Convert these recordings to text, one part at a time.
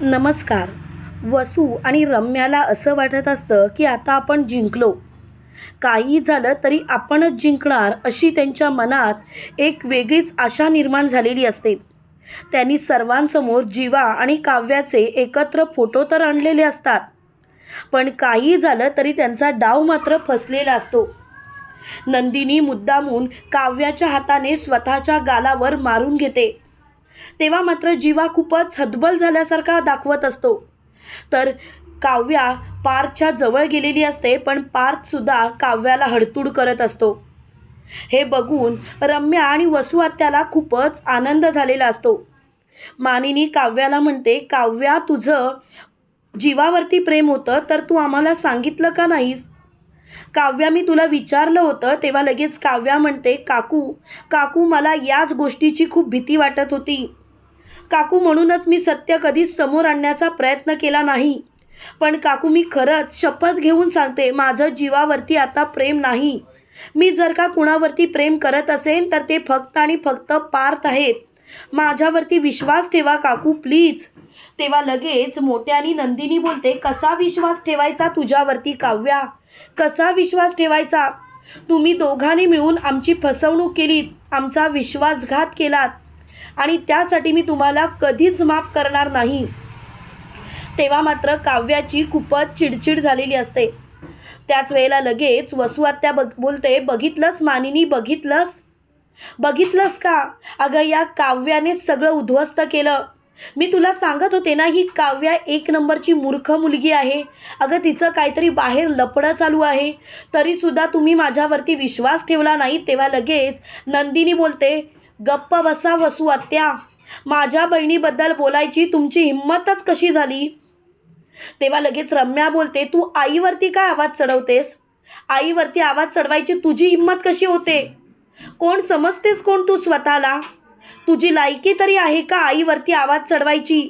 नमस्कार. वसू आणि रम्याला असं वाटत असतं की आता आपण जिंकलो. काही झालं तरी आपणच जिंकणार अशी त्यांच्या मनात एक वेगळीच आशा निर्माण झालेली असते. त्यांनी सर्वांसमोर जीवा आणि काव्याचे एकत्र फोटो तर आणलेले असतात. पण काही झालं तरी त्यांचा डाव मात्र फसलेला असतो. नंदिनी मुद्दामून काव्याच्या हाताने स्वतःच्या गालावर मारून घेते. तेव्हा मात्र जीवा खूपच हतबल झाल्यासारखा दाखवत असतो. तर काव्या पार्थच्या जवळ गेलेली असते पण पार्थसुद्धा काव्याला हडतूड करत असतो. हे बघून रम्या आणि वसुआत्याला खूपच आनंद झालेला असतो. मानिनी काव्याला म्हणते काव्या तुझं जीवावरती प्रेम होतं तर तू आम्हाला सांगितलं का नाहीस? काव्या मी तुला विचारलं होतं तेव्हा लगेच काव्या म्हणते काकू काकू मला याच गोष्टीची खूप भीती वाटत होती. काकू म्हणूनच मी सत्य कधीच समोर आणण्याचा प्रयत्न केला नाही. पण काकू मी खरंच शपथ घेऊन सांगते माझं जीवावरती आता प्रेम नाही. मी जर का कुणावरती प्रेम करत असेल तर ते फक्त आणि फक्त पार्थ आहेत. माझ्यावरती विश्वास ठेवा काकू प्लीज. तेव्हा लगेच मोठ्यानी नंदिनी बोलते कसा विश्वास ठेवायचा तुझ्यावरती काव्या? कसा विश्वास ठेवायचा? तुम्ही दोघांनी मिळून आमची फसवणूक केलीत आमचा विश्वासघात केलात. आणि त्यासाठी मी तुम्हाला कधीच माफ करणार नाही. तेव्हा मात्र काव्याची खूपच चिडचिड झालेली असते. त्याच वेळेला लगेच वसुआत्या बघ बोलते बघितलंस मानिनी बघितलंस? बघितलंस का? अगं या काव्याने सगळं उद्ध्वस्त केलं. मी तुला सांगत होते ना ही काव्या एक नंबरची मूर्ख मुलगी आहे. अगं तिचं काहीतरी बाहेर लपडं चालू आहे. तरीसुद्धा तुम्ही माझ्यावरती विश्वास ठेवला नाही तेव्हा लगेच नंदिनी बोलते गप्प बसा वसू आत्या. माझ्या बहिणीबद्दल बोलायची तुमची हिंमतच कशी झाली? तेव्हा लगेच रम्या बोलते तू आईवरती काय आवाज चढवतेस? आईवरती आवाज चढवायची तुझी हिंमत कशी होते? कोण समजतेस कोण तू स्वतःला? तुझी लायकी तरी आहे का आईवरती आवाज चढवायची?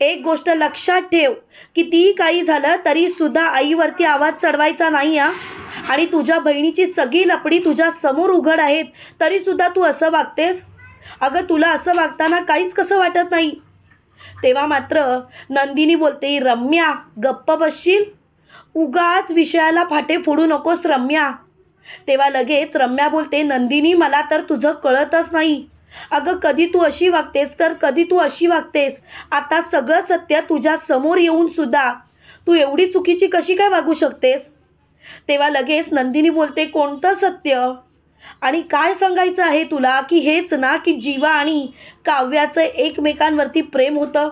एक गोष्ट लक्षात ठेव कितीही काही झालं तरी सुद्धा आईवरती आवाज चढवायचा नाही हा? आणि तुझ्या बहिणीची सगळी लपडी तुझ्या समोर उघड आहेत तरी सुद्धा तू असं वागतेस? अगं तुला असं वागताना काहीच कसं वाटत नाही? तेव्हा मात्र नंदिनी बोलते रम्या गप्प बसशील? उगाच विषयाला फाटे फोडू नकोस रम्या. तेव्हा लगेच रम्या बोलते नंदिनी मला तर तुझं कळतच नाही. अगं कधी तू अशी वागतेस तर कधी तू अशी वागतेस. आता सगळं सत्य तुझ्या समोर येऊन सुद्धा. तू एवढी चुकीची कशी काय वागू शकतेस? तेव्हा लगेच नंदिनी बोलते कोणतं सत्य? आणि काय सांगायचं आहे तुला की हेच ना की जीवा आणि काव्याचं एकमेकांवरती प्रेम होतं?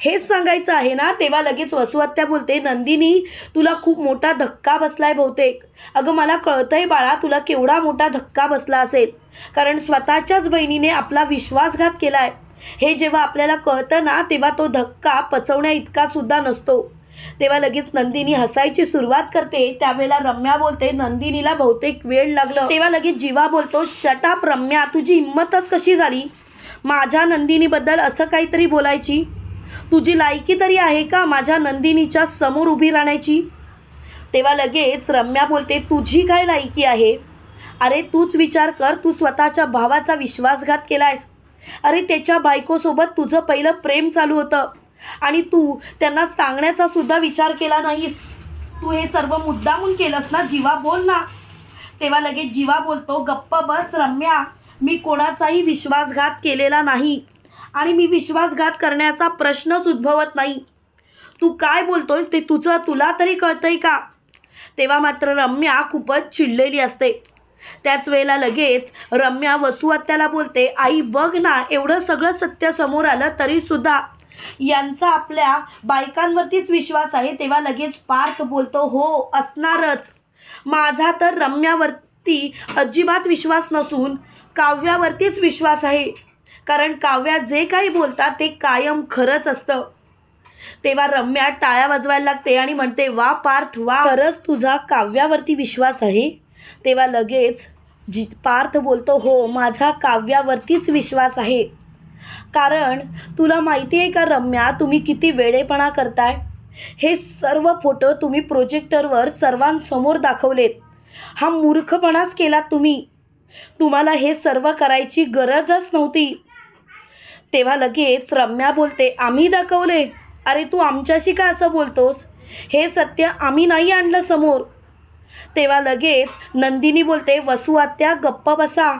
हेच सांगायचं आहे ना? तेव्हा लगेच वसुहत्या बोलते नंदिनी तुला खूप मोठा धक्का बसलाय बहुतेक. अगं मला कळतंय बाळा तुला केवढा मोठा धक्का बसला असेल. कारण स्वतःच्याच बहिणीने आपला विश्वासघात केला आहे हे जेव्हा आपल्याला कळतं ना तेव्हा तो धक्का पचवण्या इतका सुद्धा नसतो. तेव्हा लगेच नंदिनी हसायची सुरुवात करते. त्यावेळेला रम्या बोलते नंदिनीला बहुतेक वेळ लागलं. तेव्हा लगेच जीवा बोलतो शटाप रम्या तुझी हिंमतच कशी झाली? माझ्या नंदिनीबद्दल असं काहीतरी बोलायची? तुझी लायकी तरी आहे का माझ्या नंदिनीच्या समोर उभी राहण्याची? तेव्हा लगेच रम्या बोलते तुझी काय लायकी आहे? अरे तूच विचार कर तू स्वतःच्या भावाचा विश्वासघात केला आहेस अरे त्याच्या बायकोसोबत तुझं पहिलं प्रेम चालू होतं. आणि तू त्यांना सांगण्याचा सुद्धा विचार केला नाहीस. तू हे सर्व मुद्दामून केलंस ना जीवा बोल ना. तेव्हा लगेच जीवा बोलतो गप्प बस रम्या. मी कोणाचाही विश्वासघात केलेला नाही. आणि मी विश्वासघात करण्याचा प्रश्नच उद्भवत नाही. तू काय बोलतोयस ते तुझं तुला तरी कळतंय का? तेव्हा मात्र रम्या खूपच चिडलेली असते. त्याच वेळेला लगेच रम्या वसुहत्याला बोलते आई बघ ना एवढं सगळं सत्य समोर आलं तरीसुद्धा यांचा आपल्या बायकांवरतीच विश्वास आहे तेव्हा लगेच पार्थ बोलतो हो असणारच. माझा तर रम्यावरती अजिबात विश्वास नसून काव्यावरतीच विश्वास आहे. कारण काव्या जे काही बोलतात ते कायम खरंच असतं. तेव्हा रम्या टाळ्या वाजवायला लागते आणि म्हणते वा पार्थ वा. खरंच तुझा काव्यावरती विश्वास आहे? तेव्हा लगेच जी पार्थ बोलतो हो माझा काव्यावरतीच विश्वास आहे. कारण तुला माहिती आहे का रम्या तुम्ही किती वेडेपणा करताय? हे सर्व फोटो तुम्ही प्रोजेक्टरवर सर्वांसमोर दाखवलेत. हा मूर्खपणाच केलात तुम्ही. तुम्हाला हे सर्व करायची गरजच नव्हती. तेव्हा लगेच रम्या बोलते आम्ही दाखवले. अरे तू आमच्याशी का असं बोलतोस? हे सत्य आम्ही नाही आणलं समोर. तेव्हा लगेच नंदिनी बोलते वसू आत्या गप्प बसा.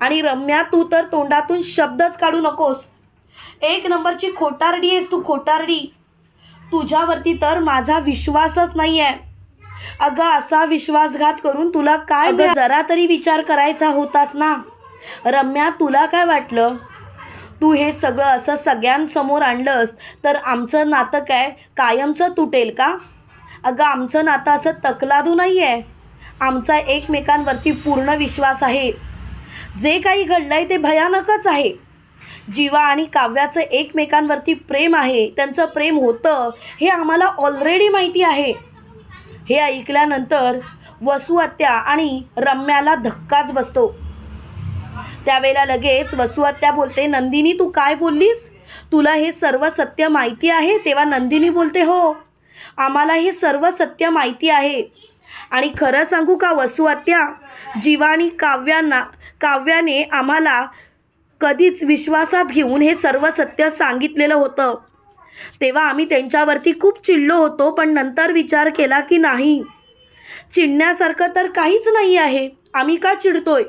आणि रम्या तू तर तोंडातून शब्दच काढू नकोस. एक नंबरची खोटारडी आहेस तू खोटारडी. तुझ्यावरती तर माझा विश्वासच नाही आहे अगं असा विश्वासघात करून तुला काय जरा तरी विचार करायचा होतास ना. रम्या तुला काय वाटलं? तू हे सगळं असं सगळ्यांसमोर आणलंस तर आमचं नातं काय? कायमचं तुटेल का? अगं आमचं नातं असं तकलादू नाही आहे आमचा एकमेकांवरती पूर्ण विश्वास आहे. जे काही घडलं आहे ते भयानकच आहे. जीवा आणि काव्याचं एकमेकांवरती प्रेम आहे त्यांचं प्रेम होतं हे आम्हाला ऑलरेडी माहिती आहे. हे ऐकल्यानंतर वसुहत्या आणि रम्याला धक्काच बसतो. त्यावेळेला लगेच वसुहत्या बोलते नंदिनी तू काय बोललीस? तुला हे सर्व सत्य माहिती आहे तेव्हा नंदिनी बोलते हो. आम्हाला हे सर्व सत्य माहिती आहे. आणि खरं सांगू का वसुआत्या आत्या काव्यांना काव्याने आम्हाला कधीच विश्वासात घेऊन हे सर्व सत्य सांगितलेलं होतं. तेव्हा आम्ही त्यांच्यावरती खूप चिडलो होतो पण नंतर विचार केला की नाही. चिडण्यासारखं तर काहीच नाही आहे. आम्ही का चिडतोय?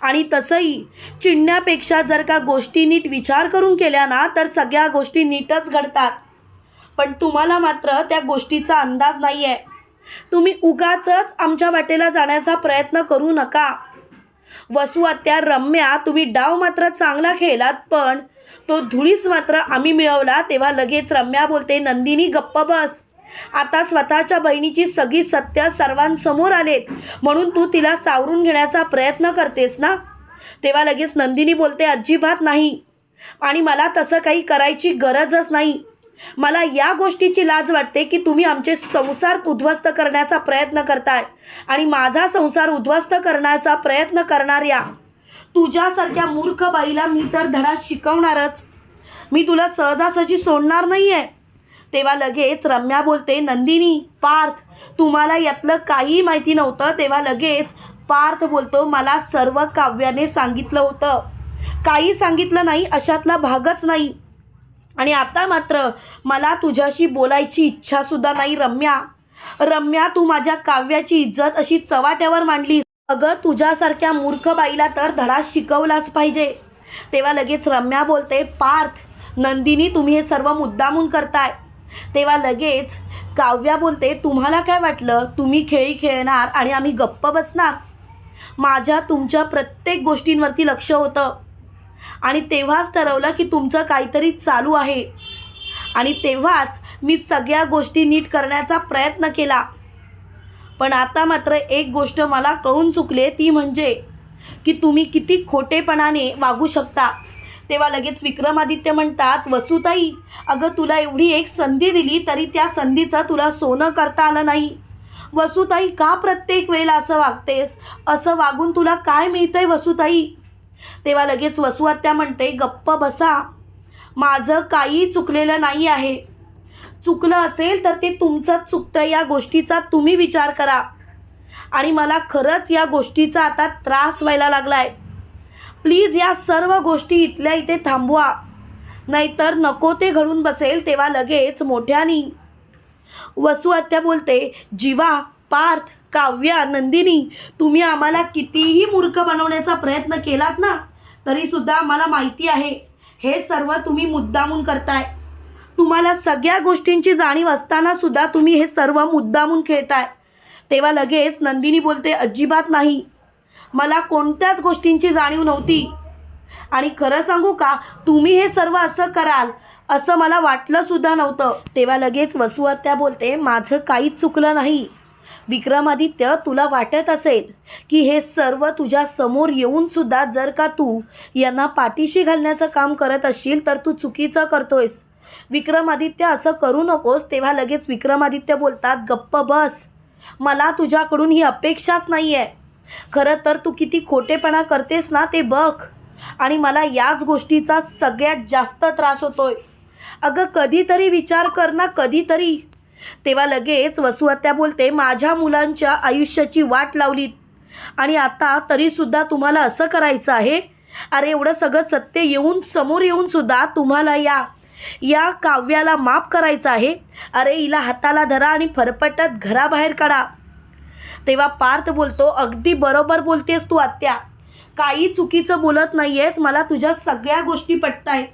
आणि तसंही चिडण्यापेक्षा जर का गोष्टी नीट विचार करून केल्या ना तर सगळ्या गोष्टी नीटच घडतात. पण तुम्हाला मात्र त्या गोष्टीचा अंदाज नाही आहे तुम्ही उगाच आमच्या वाटेला जाण्याचा प्रयत्न करू नका. वसू आत्या रम्या तुम्ही डाव मात्र चांगला खेळलात पण तो धुळीस मात्र आम्ही मिळवला तेव्हा लगेच रम्या बोलते नंदिनी गप्प बस. आता स्वतःच्या बहिणीची सगळी सत्य सर्वांसमोर आलेत. म्हणून तू तिला सावरून घेण्याचा प्रयत्न करतेस ना? तेव्हा लगेच नंदिनी बोलते अजिबात नाही. आणि मला तसं काही करायची गरजच नाही. मला या गोष्टीची लाज वाटते की तुम्ही आमचे संसार उद्ध्वस्त करण्याचा प्रयत्न करताय आणि माझा संसार उद्ध्वस्त करण्याचा प्रयत्न करणाऱ्या तुझ्यासारख्या मूर्ख बाईला मी तर धडा शिकवणारच. मी तुला सहजासहजी सोडणार नाही आहे तेव्हा लगेच रम्या बोलते नंदिनी पार्थ तुम्हाला यातलं काही माहिती नव्हतं. तेव्हा लगेच पार्थ बोलतो मला सर्व काव्याने सांगितलं होतं. काही सांगितलं नाही अशातला भागच नाही. आणि आता मात्र मला तुझ्याशी बोलायची इच्छासुद्धा नाही रम्या. रम्या तू माझ्या काव्याची इज्जत अशी चवाट्यावर मांडलीस. अगं तुझ्यासारख्या मूर्ख बाईला तर धडा शिकवलाच पाहिजे. तेव्हा लगेच रम्या बोलते पार्थ नंदिनी तुम्ही हे सर्व मुद्दामून करताय. तेव्हा लगेच काव्या बोलते तुम्हाला काय वाटलं? तुम्ही खेळी खेळणार आणि आम्ही गप्प बसणार. माझ्या तुमच्या प्रत्येक गोष्टींवरती लक्ष होतं. आणि तेव्हाच ठरवलं की तुमचं काहीतरी चालू आहे. आणि तेव्हाच मी सगळ्या गोष्टी नीट करण्याचा प्रयत्न केला. पण आता मात्र एक गोष्ट मला कळून चुकले ती म्हणजे की तुम्ही किती खोटेपणाने वागू शकता. तेव्हा लगेच विक्रमादित्य म्हणतात वसुताई अगं तुला एवढी एक संधी दिली तरी त्या संधीचं तुला सोनं करता आलं नाही. वसुताई का प्रत्येक वेळेला असं वागतेस? असं वागून तुला काय मिळतंय वसुताई? तेव्हा लगेच वसुआत्या म्हणते गप्प बसा. माझं काही चुकलेलं नाही आहे. चुकलं असेल तर ते तुमचंच चुकतं या गोष्टीचा तुम्ही विचार करा. आणि मला खरंच या गोष्टीचा आता त्रास व्हायला लागला आहे प्लीज या सर्व गोष्टी इथल्या इथे थांबवा. नाहीतर नको ते घडून बसेल. तेव्हा लगेच मोठ्यानी वसुआत्या बोलते जीवा पार्थ काव्या नंदिनी तुम्ही आम्हाला कितीही मूर्ख बनवण्याचा प्रयत्न केलात ना तरीसुद्धा आम्हाला माहिती आहे हे सर्व तुम्ही मुद्दामून करताय. तुम्हाला सगळ्या गोष्टींची जाणीव असताना सुद्धा तुम्ही हे सर्व मुद्दामून खेळताय. तेव्हा लगेच नंदिनी बोलते अजिबात नाही. मला कोणत्याच गोष्टींची जाणीव नव्हती. आणि खरं सांगू का तुम्ही हे सर्व असं कराल असं मला वाटलं सुद्धा नव्हतं. तेव्हा लगेच वसुहत्या बोलते माझं काहीच चुकलं नाही. विक्रमादित्य तुला वाटत असेल की हे सर्व तुझ्या समोर येऊनसुद्धा जर का तू यांना पाठीशी घालण्याचं काम करत असशील तर तू चुकीचं करतोयस. विक्रमादित्य असं करू नकोस तेव्हा लगेच विक्रमादित्य बोलतात गप्प बस. मला तुझ्याकडून ही अपेक्षाच नाही आहे खरं तर तू किती खोटेपणा करतेस ना ते बघ. आणि मला याच गोष्टीचा सगळ्यात जास्त त्रास होतोय. अगं कधीतरी विचार कर ना कधीतरी. तेव्हा लगेच वसुहत्या बोलते माझ्या मुलांच्या आयुष्याची वाट लावलीत आणि आता तरीसुद्धा तुम्हाला असं करायचं आहे? अरे एवढं सगळं सत्य येऊन समोर येऊन सुद्धा तुम्हाला या या काव्याला माफ करायचं आहे? अरे हिला हाताला धरा आणि फरफटत घराबाहेर काढा. तेव्हा पार्थ बोलतो अगदी बरोबर बोलतेस तू आत्या. काही चुकीचं बोलत नाही आहेस मला तुझ्या सगळ्या गोष्टी पटत आहेत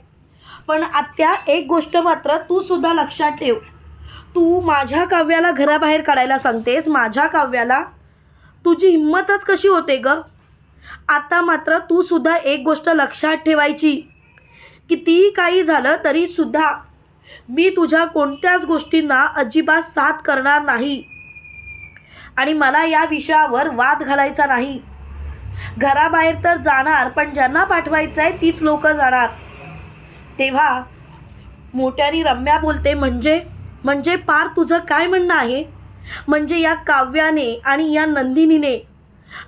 पण आत्या एक गोष्ट मात्र तू सुद्धा लक्षात ठेव. तू माझ्या काव्याला घराबाहेर काढायला सांगतेस? माझ्या काव्याला? तुझी हिंमतच कशी होते ग? आता मात्र तू सुद्धा एक गोष्ट लक्षात ठेवायची. कितीही काही झालं तरी सुद्धा मी तुझ्या कोणत्याच गोष्टींना अजिबात साथ करणार नाही. आणि मला या विषयावर वाद घालायचा नाही. घराबाहेर तर जाणार पण ज्यांना पाठवायचं आहे तीच लोक जाणार. तेव्हा मोठ्यानी रम्या बोलते म्हणजे म्हणजे पार तुझं काय म्हणणं आहे? म्हणजे या काव्याने आणि या नंदिनीने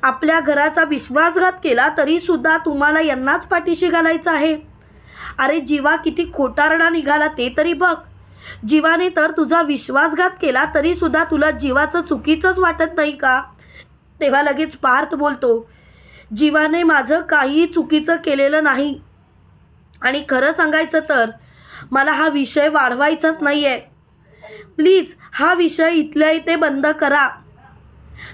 आपल्या घराचा विश्वासघात केला तरी सुद्धा तुम्हाला यांनाच पाठीशी घालायचं आहे? अरे जीवा किती खोटारडा निघाला ते तरी बघ. जीवाने तर तुझा विश्वासघात केला तरी सुद्धा तुला जीवाचं चुकीचंच वाटत नाही का? तेव्हा लगेच पार्थ बोलतो जीवाने माझं काही चुकीचं केलेलं नाही. आणि खरं सांगायचं तर मला हा विषय वाढवायचाच नाही आहे प्लीज हा विषय इथल्या इथे बंद करा.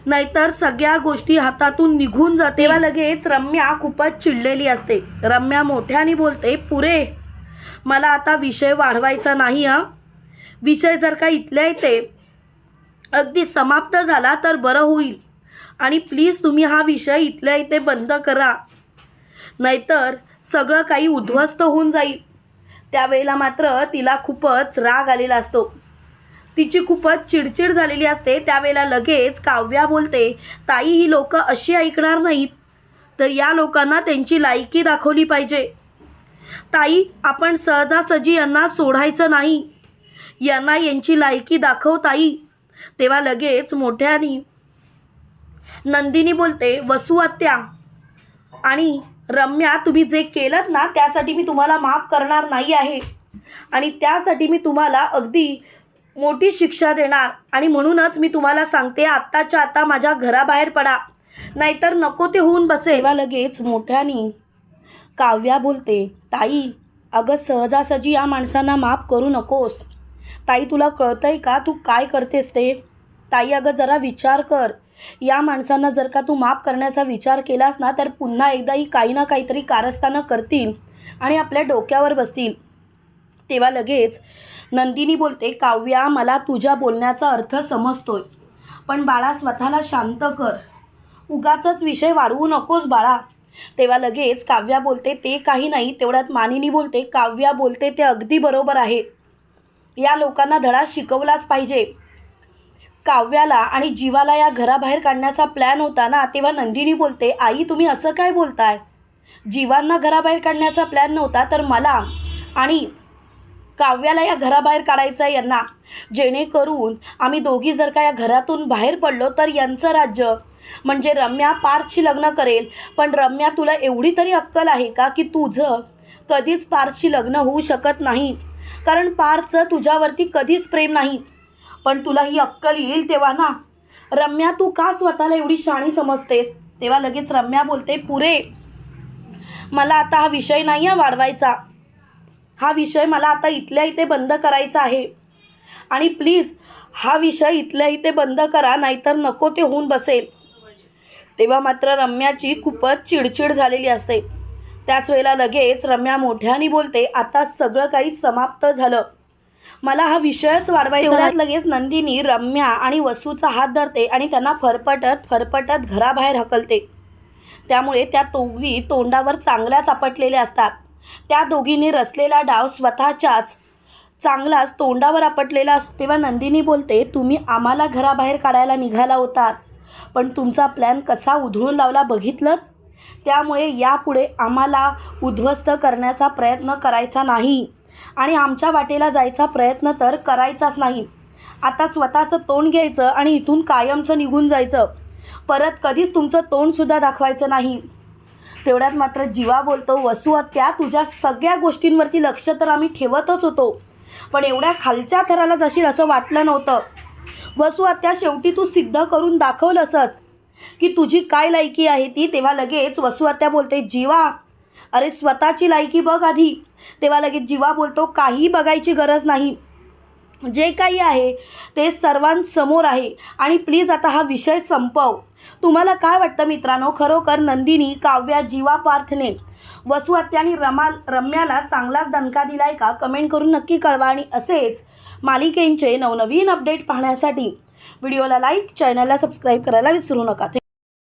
नाहीतर सगळ्या गोष्टी हातातून निघून जाते तेव्हा लगेच रम्या खूपच चिडलेली असते. रम्या मोठ्याने बोलते पुरे मला आता विषय वाढवायचा नाही हा. विषय जर का इथल्या इथे अगदी समाप्त झाला तर बरं होईल. आणि प्लीज तुम्ही हा विषय इथल्या इथे बंद करा. नाहीतर सगळं काही उद्ध्वस्त होऊन जाईल. त्यावेळेला मात्र तिला खूपच राग आलेला असतो. तिची खूपच चिडचिड झालेली असते. त्यावेळेला लगेच काव्या बोलते ताई ही लोक अशी ऐकणार नाहीत. तर या लोकांना त्यांची लायकी दाखवली पाहिजे. ताई आपण सहजासहजी यांना सोडायचं नाही. यांना यांची लायकी दाखव ताई. तेव्हा लगेच मोठ्यानी नंदिनी बोलते वसू आत्या आणि रम्या तुम्ही जे केलं ना त्यासाठी मी तुम्हाला माफ करणार नाही आहे. आणि त्यासाठी मी तुम्हाला अगदी मोठी शिक्षा देणार. आणि म्हणूनच मी तुम्हाला सांगते आत्ताच्या आता माझ्या घराबाहेर पडा. नाहीतर नको ते होऊन बसे. तेव्हा लगेच मोठ्याने काव्या बोलते ताई अगं सहजासहजी या माणसांना माफ करू नकोस. ताई तुला कळतंय का तू काय करतेस ते? ताई अगं जरा विचार कर. या माणसांना जर का तू माफ करण्याचा विचार केलास ना तर पुन्हा एकदाही काही ना काहीतरी कारस्थानं करतील आणि आपल्या डोक्यावर बसतील. तेव्हा लगेच नंदिनी बोलते काव्या मला तुझ्या बोलण्याचा अर्थ समजतोय. पण बाळा स्वतःला शांत कर. उगाचच विषय वाढवू नकोस बाळा. तेव्हा लगेच काव्या बोलते ते काही नाही तेवढ्यात मानिनी बोलते काव्या बोलते ते अगदी बरोबर आहे. या लोकांना धडा शिकवलाच पाहिजे. काव्याला आणि जीवाला या घराबाहेर काढण्याचा प्लॅन होता ना तेव्हा नंदिनी बोलते आई तुम्ही असं काय बोलताय? जीवांना घराबाहेर काढण्याचा प्लॅन नव्हता तर मला आणि काव्याला या घराबाहेर काढायचं आहे यांना. जेणेकरून आम्ही दोघी जर का या घरातून बाहेर पडलो तर यांचं राज्य म्हणजे रम्या पार्थशी लग्न करेल. पण रम्या तुला एवढी तरी अक्कल आहे का की तुझं कधीच पार्थशी लग्न होऊ शकत नाही? कारण पार्थचं तुझ्यावरती कधीच प्रेम नाही. पण तुला ही अक्कल येईल तेव्हा ना? रम्या तू का स्वतःला एवढी शाणी समजतेस? तेव्हा लगेच रम्या बोलते पुरे मला आता हा विषय नाही आहे वाढवायचा. हा विषय मला आता इथल्या इथे बंद करायचा आहे. आणि प्लीज हा विषय इथल्या इथे बंद करा नाहीतर नको ते होऊन बसेल. तेव्हा मात्र रम्याची खूपच चिडचिड झालेली असते. त्याच वेळेला लगेच रम्या मोठ्याने बोलते आता सगळं काही समाप्त झालं. मला हा विषयच वाढवायचा लगेच नंदिनी रम्या आणि वसूचा हात धरते आणि त्यांना फरफटत फरफटत घराबाहेर हकलते. त्यामुळे त्या दोघी तोंडावर चांगल्याच आपटलेल्या असतात. त्या दोघींनी रचलेला डाव स्वतःच्याच चांगलाच तोंडावर आपटलेला असतो. तेव्हा नंदिनी बोलते तुम्ही आम्हाला घराबाहेर काढायला निघाला होतात पण तुमचा प्लॅन कसा उधळून लावला बघितलं? त्यामुळे यापुढे आम्हाला उद्ध्वस्त करण्याचा प्रयत्न करायचा नाही आणि आमच्या वाटेला जायचा प्रयत्न तर करायचाच नाही. आता स्वतःचं तोंड घ्यायचं आणि इथून कायमचं निघून जायचं. परत कधीच तुमचं तोंडसुद्धा दाखवायचं नाही. तेवढ्यात मात्र जीवा बोलतो वसुआ त्या तुझ्या सगळ्या गोष्टींवरती लक्ष तर आम्ही ठेवतच होतो. पण एवढ्या खालच्या थराला जाशील असं वाटलं नव्हतं. वसुआ त्या शेवटी तू सिद्ध करून दाखवलंसच. की तुझी काय लायकी आहे ती? तेव्हा लगेच वसुआत्या बोलते जीवा अरे स्वतःची लायकी बघ आधी. तेव्हा लगेच जीवा बोलतो काही बघायची गरज नाही. जे काही आहे ते सर्वांसमोर आहे. आणि प्लीज आता हा विषय संपव. तुम्हाला काय वाटतं मित्रांनो? खरोखर नंदिनी काव्या जीवा पार्थने वसु आणि रमा रम्याला चांगलाच दणका दिलाय का? कमेंट करून नक्की कळवा. आणि असेच मालिकेंचे नवनवीन अपडेट पाहण्यासाठी व्हिडिओला लाईक चॅनलला सबस्क्राईब करायला विसरू नका.